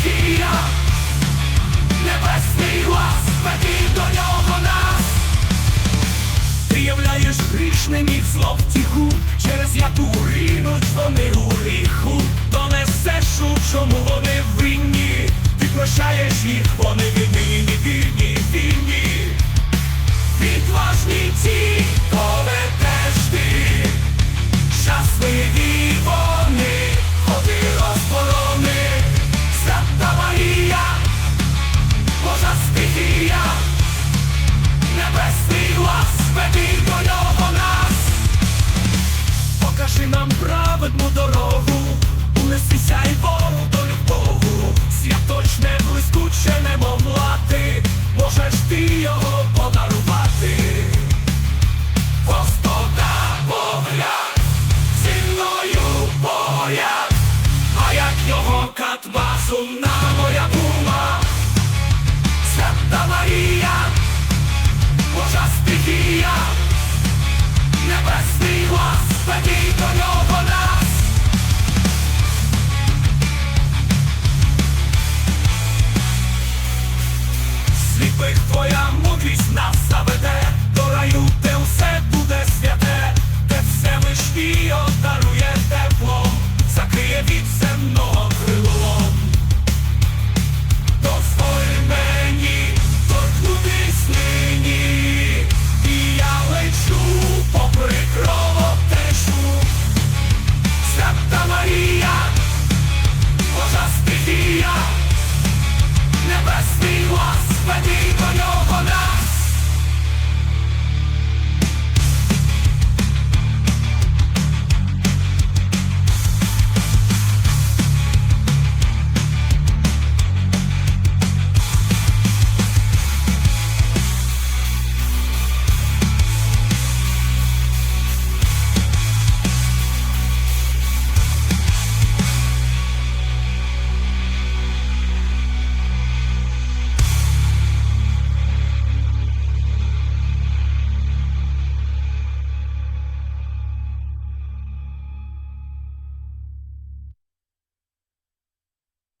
стихія, небесний глас, веди до нього нас. Ти являєш грішним і зло втіху, через яку ринуть вони у гріху, донесеш, у чому вони винні, ти прощаєш їх, вони віднині вільні, вільні. Відважні ті, поведеш ти, щасливі дорогу, унесися і долю до Богу, святочне блискуче немов млати, можеш ти його подарувати. Господа погляд, ціною боя, а як його катба сумна Сліпих твоя мудрість нас заведе. До раю, де все буде святе, де Всевишній одарує теплом, закриє від земного крилом. Дозволь мені торкнутись нині, і я лечу попри кровотечу. Свята Марія, Божа стихія, небесний глас,